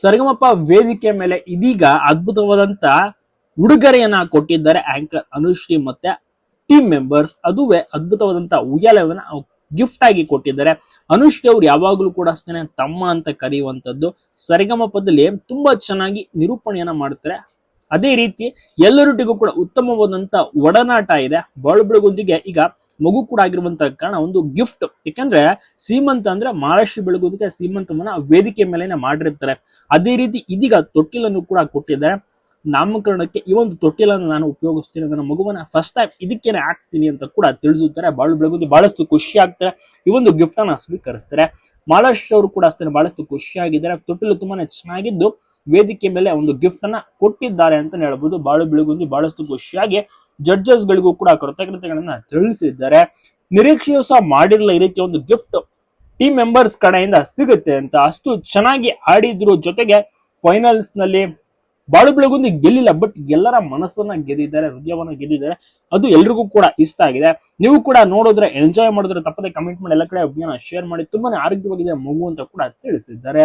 ಸರಿಗಮಪ್ಪ ವೇದಿಕೆ ಮೇಲೆ ಇದೀಗ ಅದ್ಭುತವಾದಂತ ಉಡುಗೊರೆಯನ್ನ ಕೊಟ್ಟಿದ್ದಾರೆ ಆಂಕರ್ ಅನುಶ್ರೀ ಮತ್ತೆ ಟೀಮ್ ಮೆಂಬರ್ಸ್ ಅದುವೇ ಅದ್ಭುತವಾದಂತ ಉಯ್ಯಾಲವನ್ನ ಗಿಫ್ಟ್ ಆಗಿ ಕೊಟ್ಟಿದ್ದಾರೆ. ಅನುಶ್ರೀ ಅವ್ರು ಯಾವಾಗಲೂ ಕೂಡ ಅಷ್ಟೇ ತಮ್ಮ ಅಂತ ಕರೆಯುವಂತದ್ದು. ಸರಿಗಮಪದಲ್ಲಿ ತುಂಬಾ ಚೆನ್ನಾಗಿ ನಿರೂಪಣೆಯನ್ನ ಮಾಡ್ತಾರೆ. ಅದೇ ರೀತಿ ಎಲ್ಲರೊಟ್ಟಿಗೂ ಕೂಡ ಉತ್ತಮವಾದಂತ ಒಡನಾಟ ಇದೆ. ಬಾಳು ಈಗ ಮಗು ಕೂಡ ಆಗಿರುವಂತ ಕಾರಣ ಒಂದು ಗಿಫ್ಟ್ ಯಾಕಂದ್ರೆ ಸೀಮಂತ ಅಂದ್ರೆ ಮಹಾರಾಷ್ಟ್ರ ಬೆಳಗುಂದಿಗೆ ಸೀಮಂತವನ್ನ ವೇದಿಕೆ ಮೇಲೆನೆ ಮಾಡಿರ್ತಾರೆ. ಅದೇ ರೀತಿ ಇದೀಗ ತೊಟ್ಟಿಲನ್ನು ಕೂಡ ಕೊಟ್ಟಿದ್ದಾರೆ. ನಾಮಕರಣಕ್ಕೆ ಈ ಒಂದು ತೊಟ್ಟಿಲನ್ನು ನಾನು ಉಪಯೋಗಿಸ್ತೀನಿ ನನ್ನ ಮಗುವನ್ನ ಫಸ್ಟ್ ಟೈಮ್ ಇದಕ್ಕೇನೆ ಹಾಕ್ತೀನಿ ಅಂತ ಕೂಡ ತಿಳಿಸುತ್ತಾರೆ. ಬಾಳು ಬೆಳಗುಂದಿ ಬಹಳಷ್ಟು ಖುಷಿ ಆಗ್ತಾರೆ. ಈ ಒಂದು ಗಿಫ್ಟ್ ಅನ್ನ ಸ್ವೀಕರಿಸ್ತಾರೆ. ಮಹಾರಾಷ್ಟ್ರ ಅವರು ಕೂಡ ಅಷ್ಟೇ ಬಹಳಷ್ಟು ಖುಷಿಯಾಗಿದ್ದಾರೆ ತೊಟ್ಟಿಲು ತುಂಬಾನೇ ಚೆನ್ನಾಗಿದ್ದು ವೇದಿಕೆ ಮೇಲೆ ಒಂದು ಗಿಫ್ಟ್ ಅನ್ನ ಕೊಟ್ಟಿದ್ದಾರೆ ಅಂತ ಹೇಳ್ಬೋದು. ಬಾಳು ಬೆಳಗುಂದಿ ಬಹಳಷ್ಟು ಖುಷಿಯಾಗಿ ಜಡ್ಜಸ್ ಗಳಿಗೂ ಕೂಡ ಕೃತಜ್ಞತೆಗಳನ್ನ ತಿಳಿಸಿದ್ದಾರೆ. ನಿರೀಕ್ಷೆಯು ಸಹ ಮಾಡಿರಲಿಲ್ಲ ಈ ರೀತಿಯ ಒಂದು ಗಿಫ್ಟ್ ಟೀಮ್ ಮೆಂಬರ್ಸ್ ಕಡೆಯಿಂದ ಸಿಗುತ್ತೆ ಅಂತ. ಅಷ್ಟು ಚೆನ್ನಾಗಿ ಆಡಿದ್ರು ಜೊತೆಗೆ ಫೈನಲ್ಸ್ನಲ್ಲಿ ಬಾಳು ಬೆಳಗುಂದಿ ಗೆಲ್ಲಿಲ್ಲ ಬಟ್ ಎಲ್ಲರ ಮನಸ್ಸನ್ನ ಗೆದ್ದಿದ್ದಾರೆ, ಹೃದಯವನ್ನ ಗೆದ್ದಿದ್ದಾರೆ. ಅದು ಎಲ್ರಿಗೂ ಕೂಡ ಇಷ್ಟ ಆಗಿದೆ. ನೀವು ಕೂಡ ನೋಡಿದ್ರೆ ಎಂಜಾಯ್ ಮಾಡಿದ್ರೆ ತಪ್ಪದೆ ಕಮೆಂಟ್ ಮಾಡಿ ಎಲ್ಲ ಕಡೆ ಅಭಿಯಾನ ಶೇರ್ ಮಾಡಿ. ತುಂಬಾನೇ ಆರೋಗ್ಯವಾಗಿದೆ ಮಗು ಅಂತ ಕೂಡ ತಿಳಿಸಿದ್ದಾರೆ.